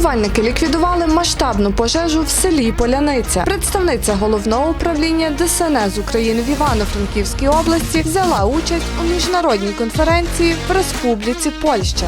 Рятувальники ліквідували масштабну пожежу в селі Поляниця. Представниця головного управління ДСНС України в Івано-Франківській області взяла участь у міжнародній конференції в Республіці Польща.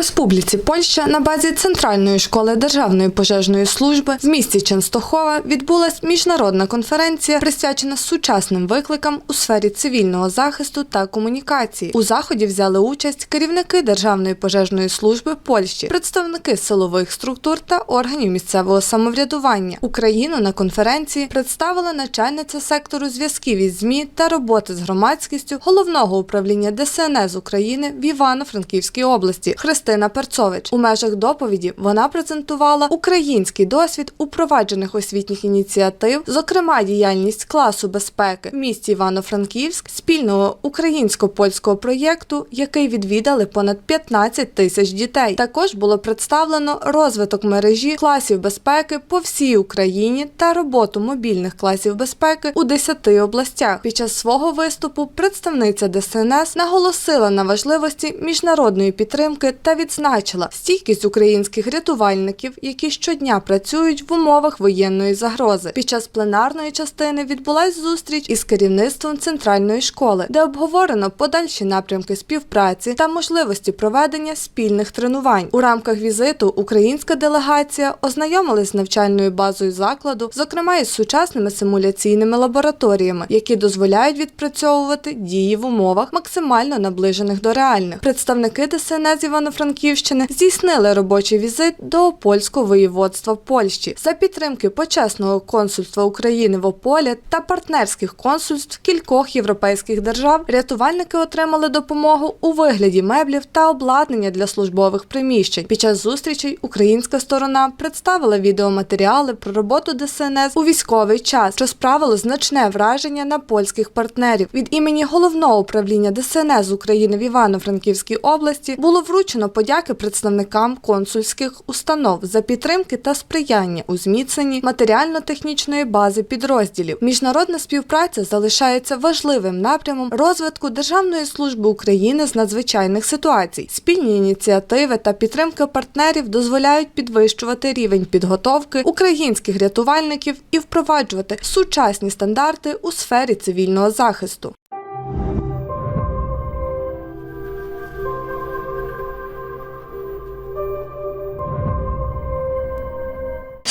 Республіці Польща на базі Центральної школи Державної пожежної служби в місті Ченстохова відбулась міжнародна конференція, присвячена сучасним викликам у сфері цивільного захисту та комунікації. У заході взяли участь керівники Державної пожежної служби Польщі, представники силових структур та органів місцевого самоврядування. Україну на конференції представила начальниця сектору зв'язків із ЗМІ та роботи з громадськістю головного управління ДСНС України в Івано-Франківській області Христина Перцович. У межах доповіді вона презентувала український досвід упроваджених освітніх ініціатив, зокрема діяльність класу безпеки в місті Івано-Франківськ, спільного українсько-польського проєкту, який відвідали понад 15 тисяч дітей. Також було представлено розвиток мережі класів безпеки по всій Україні та роботу мобільних класів безпеки у 10 областях. Під час свого виступу представниця ДСНС наголосила на важливості міжнародної підтримки та відзначила стійкість українських рятувальників, які щодня працюють в умовах воєнної загрози. Під час пленарної частини відбулась зустріч із керівництвом центральної школи, де обговорено подальші напрямки співпраці та можливості проведення спільних тренувань. У рамках візиту українська делегація ознайомилась з навчальною базою закладу, зокрема із сучасними симуляційними лабораторіями, які дозволяють відпрацьовувати дії в умовах максимально наближених до реальних. Представники ДСНС Івано-Франківщини здійснили робочий візит до польського воєводства Польщі за підтримки почесного консульства України в Ополі та партнерських консульств кількох європейських держав. Рятувальники отримали допомогу у вигляді меблів та обладнання для службових приміщень. Під час зустрічей українська сторона представила відеоматеріали про роботу ДСНС у військовий час, що справило значне враження на польських партнерів. Від імені головного управління ДСНС України в Івано-Франківській області було вручено подяки представникам консульських установ за підтримки та сприяння у зміцненні матеріально-технічної бази підрозділів. Міжнародна співпраця залишається важливим напрямом розвитку Державної служби України з надзвичайних ситуацій. Спільні ініціативи та підтримка партнерів дозволяють підвищувати рівень підготовки українських рятувальників і впроваджувати сучасні стандарти у сфері цивільного захисту.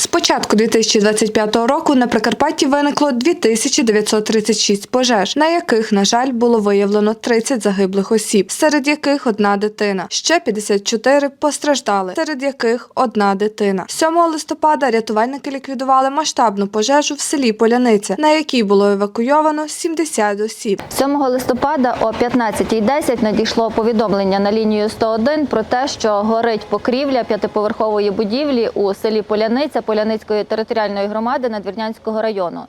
Початку 2025 року на Прикарпатті виникло 2936 пожеж, на яких, на жаль, було виявлено 30 загиблих осіб, серед яких одна дитина. Ще 54 постраждали, серед яких одна дитина. 7 листопада рятувальники ліквідували масштабну пожежу в селі Поляниця, на якій було евакуйовано 70 осіб. 7 листопада о 15.10 надійшло повідомлення на лінію 101 про те, що горить покрівля п'ятиповерхової будівлі у селі Поляниця Поляницької територіальної громади Надвірнянського району.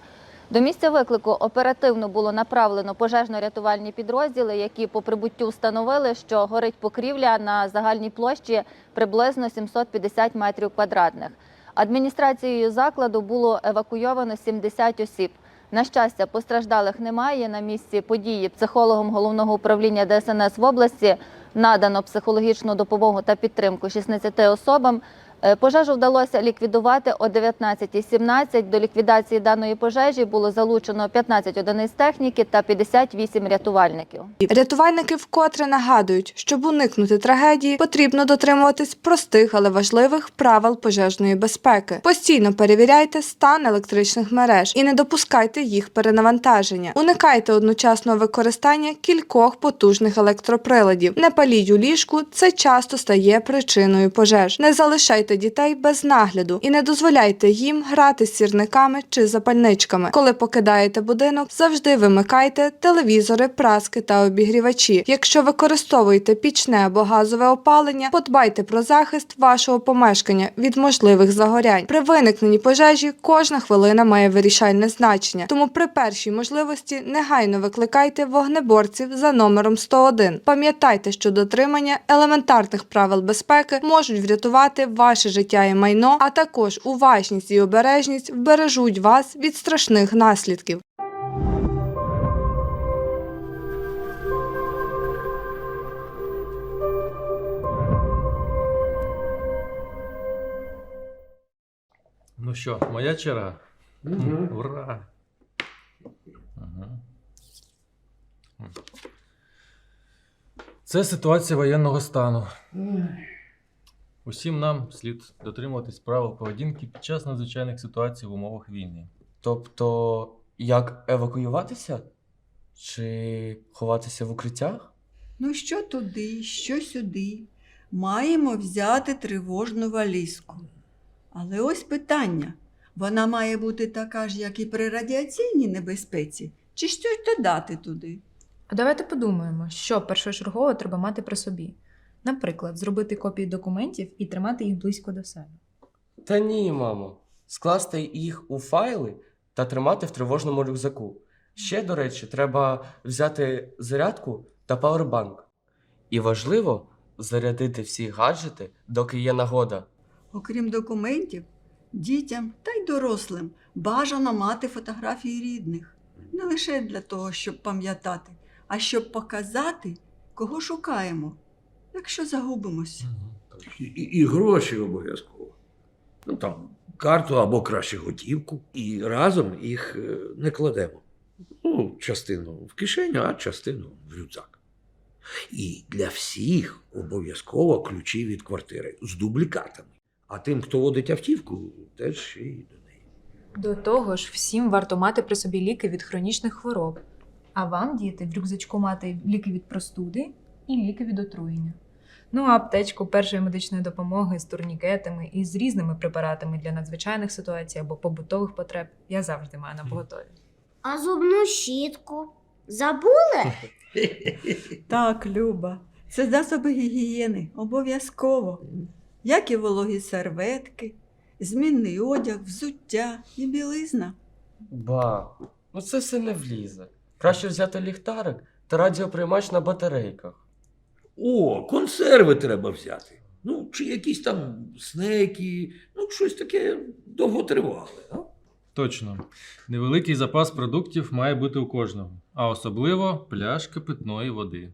До місця виклику оперативно було направлено пожежно-рятувальні підрозділи, які по прибуттю встановили, що горить покрівля на загальній площі приблизно 750 метрів квадратних. Адміністрацією закладу було евакуйовано 70 осіб. На щастя, постраждалих немає. На місці події психологом головного управління ДСНС в області надано психологічну допомогу та підтримку 16 особам. Е, Пожежу вдалося ліквідувати о 19.17. До ліквідації даної пожежі було залучено 15 одиниць техніки та 58 рятувальників. Рятувальники вкотре нагадують, щоб уникнути трагедії, потрібно дотримуватись простих, але важливих правил пожежної безпеки. Постійно перевіряйте стан електричних мереж і не допускайте їх перенавантаження. Уникайте одночасного використання кількох потужних електроприладів. Не паліть у ліжку, це часто стає причиною пожеж. Не залишайте дітей без нагляду і не дозволяйте їм грати з сірниками чи запальничками. Коли покидаєте будинок, завжди вимикайте телевізори, праски та обігрівачі. Якщо використовуєте пічне або газове опалення, подбайте про захист вашого помешкання від можливих загорянь. При виникненні пожежі кожна хвилина має вирішальне значення, тому при першій можливості негайно викликайте вогнеборців за номером 101. Пам'ятайте, що дотримання елементарних правил безпеки можуть врятувати ваше ваше життя і майно, а також уважність і обережність вбережуть вас від страшних наслідків. Ну що, моя черга? Ура! Ага. Це ситуація воєнного стану. Усім нам слід дотримуватись правил поведінки під час надзвичайних ситуацій в умовах війни. Тобто, як евакуюватися? Чи ховатися в укриттях? Ну, що туди, що сюди. Маємо взяти тривожну валізку. Але ось питання: вона має бути така ж, як і при радіаційній небезпеці, чи щось додати туди? А давайте подумаємо, що першочергово треба мати при собі. Наприклад, зробити копії документів і тримати їх близько до себе. Та ні, мамо. Скласти їх у файли та тримати в тривожному рюкзаку. Ще, до речі, треба взяти зарядку та павербанк. І важливо зарядити всі гаджети, доки є нагода. Окрім документів, дітям та й дорослим бажано мати фотографії рідних. Не лише для того, щоб пам'ятати, а щоб показати, кого шукаємо, якщо загубимось. І, і, і гроші обов'язково. Ну там карту або краще готівку. І разом їх е, не кладемо. Ну, частину в кишеню, а частину в рюкзак. І для всіх обов'язково ключі від квартири з дублікатами. А тим, хто водить автівку, теж ще й до неї. До того ж, всім варто мати при собі ліки від хронічних хвороб. А вам, діти, в рюкзачку мати ліки від простуди і ліки від отруєння. Ну, а аптечку першої медичної допомоги з турнікетами і з різними препаратами для надзвичайних ситуацій або побутових потреб я завжди маю на поготові. А зубну щітку забули? Так, Люба, це засоби гігієни, обов'язково. Як і вологі серветки, змінний одяг, взуття і білизна. Ба, ну це все не влізе. Краще взяти ліхтарик та радіоприймач на батарейках. О, консерви треба взяти. Ну, чи якісь там снеки, ну, щось таке довготривале. А? Точно. Невеликий запас продуктів має бути у кожного, а особливо пляшка питної води.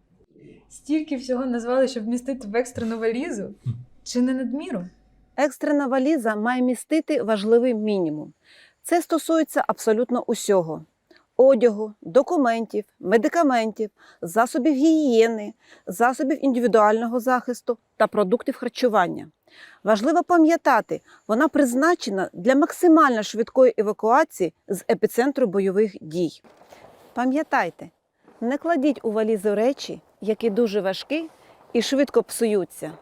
Стільки всього назвали, щоб вмістити в екстрену валізу? Чи не надміру? Екстрена валіза має містити важливий мінімум. Це стосується абсолютно усього: одягу, документів, медикаментів, засобів гігієни, засобів індивідуального захисту та продуктів харчування. Важливо пам'ятати, вона призначена для максимально швидкої евакуації з епіцентру бойових дій. Пам'ятайте, не кладіть у валізу речі, які дуже важкі і швидко псуються.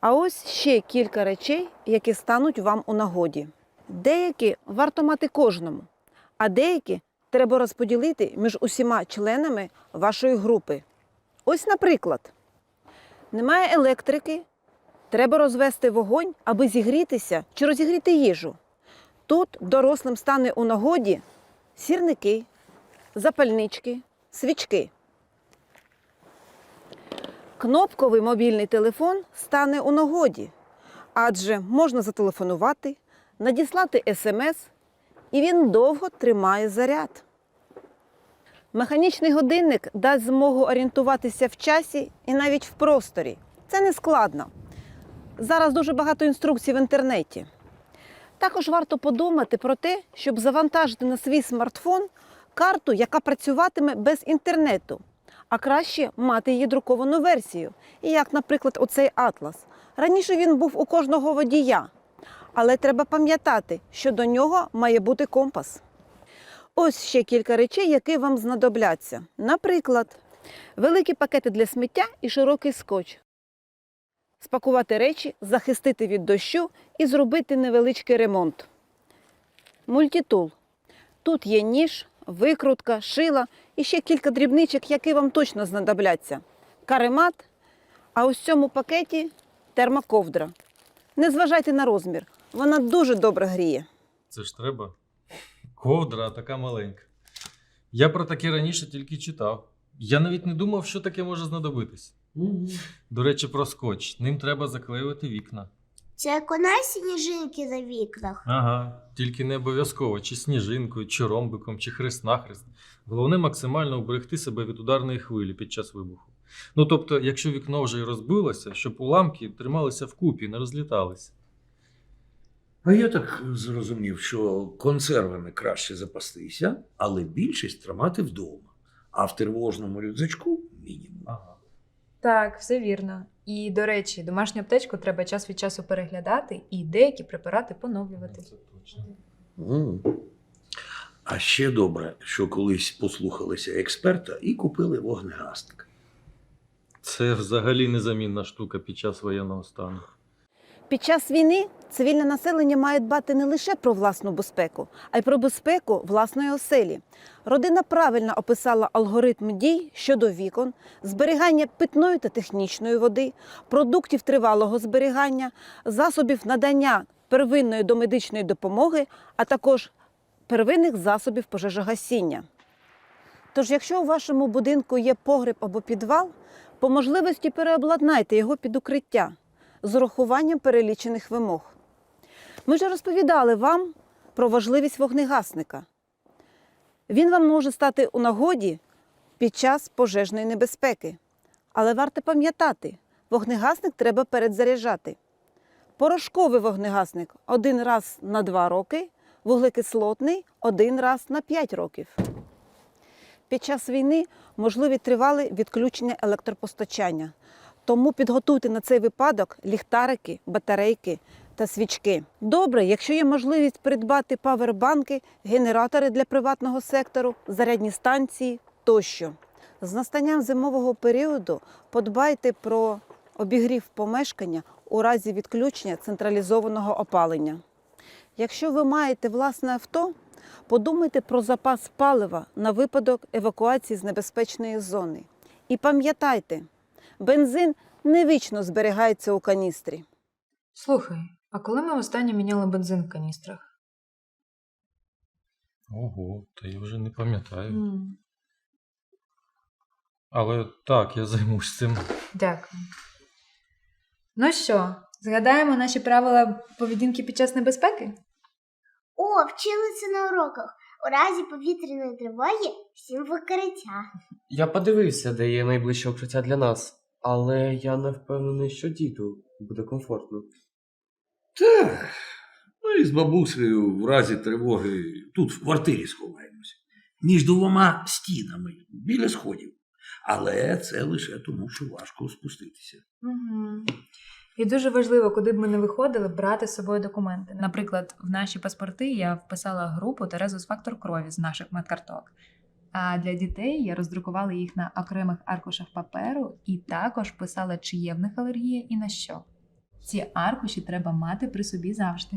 А ось ще кілька речей, які стануть вам у нагоді. Деякі варто мати кожному, а деякі треба розподілити між усіма членами вашої групи. Ось, наприклад, немає електрики, треба розвести вогонь, аби зігрітися чи розігріти їжу. Тут дорослим стане у нагоді сірники, запальнички, свічки. Кнопковий мобільний телефон стане у нагоді, адже можна зателефонувати, надіслати смс, і він довго тримає заряд. Механічний годинник дасть змогу орієнтуватися в часі і навіть в просторі. Це не складно. Зараз дуже багато інструкцій в інтернеті. Також варто подумати про те, щоб завантажити на свій смартфон карту, яка працюватиме без інтернету а краще мати її друковану версію. Як, наприклад, оцей атлас. Раніше він був у кожного водія, але треба пам'ятати, що до нього має бути компас. Ось ще кілька речей, які вам знадобляться. Наприклад, великі пакети для сміття і широкий скотч. Спакувати речі, захистити від дощу і зробити невеличкий ремонт. Мультитул. Тут є ніж, викрутка, шила і ще кілька дрібничок, які вам точно знадобляться. Каремат, а ось цьому пакеті термоковдра. Не зважайте на розмір, вона дуже добре гріє. Це ж треба. Ковдра така маленька. Я про таке раніше тільки читав. Я навіть не думав, що таке може знадобитись. До речі, про скотч. Ним треба заклеювати вікна. Це як у нас сніжинки на вікнах. Ага, тільки не обов'язково, чи сніжинкою, чи ромбиком, чи хрест-нахрест. Головне максимально уберегти себе від ударної хвилі під час вибуху. Ну тобто, якщо вікно вже й розбилося, щоб уламки трималися вкупі, не розліталися. А я так зрозумів, що консервами краще запастися, але більшість тримати вдома. А в тривожному рюкзачку мінімум. Ага. Так, все вірно. І, до речі, домашню аптечку треба час від часу переглядати і деякі препарати поновлювати. Це точно. М. А ще добре, що колись послухалися експерта і купили вогнегасник. Це взагалі незамінна штука під час воєнного стану. Під час війни цивільне населення має дбати не лише про власну безпеку, а й про безпеку власної оселі. Родина правильно описала алгоритм дій щодо вікон, зберігання питної та технічної води, продуктів тривалого зберігання, засобів надання первинної домедичної допомоги, а також первинних засобів пожежогасіння. Тож, якщо у вашому будинку є погреб або підвал, по можливості переобладнайте його під укриття з урахуванням перелічених вимог. Ми вже розповідали вам про важливість вогнегасника. Він вам може стати у нагоді під час пожежної небезпеки. Але варто пам'ятати, вогнегасник треба передзаряджати. Порошковий вогнегасник один раз на 2 роки, вуглекислотний один раз на 5 років. Під час війни можливі тривалі відключення електропостачання. Тому підготуйте на цей випадок ліхтарики, батарейки та свічки. Добре, якщо є можливість придбати павербанки, генератори для приватного сектору, зарядні станції тощо. З настанням зимового періоду подбайте про обігрів помешкання у разі відключення централізованого опалення. Якщо ви маєте власне авто, подумайте про запас палива на випадок евакуації з небезпечної зони. І пам'ятайте, бензин не вічно зберігається у каністрі. Слухай, а коли ми останнє міняли бензин в каністрах? Ого, та я вже не пам'ятаю. Але так, я займусь цим. Дякую. Ну що, згадаємо наші правила поведінки під час небезпеки? О, вчилися на уроках. У разі повітряної тривоги всім в укриття. Я подивився, де є найближче укриття для нас, але я не впевнений, що діду буде комфортно. Так, ми з бабусею в разі тривоги тут в квартирі сховаємося. Між двома стінами біля сходів. Але це лише тому, що важко спуститися. Угу. І дуже важливо, куди б ми не виходили, брати з собою документи. Наприклад, в наші паспорти я вписала групу та резус-фактор крові з наших медкарток. А для дітей я роздрукувала їх на окремих аркушах паперу і також писала, чи є в них алергія і на що. Ці аркуші треба мати при собі завжди.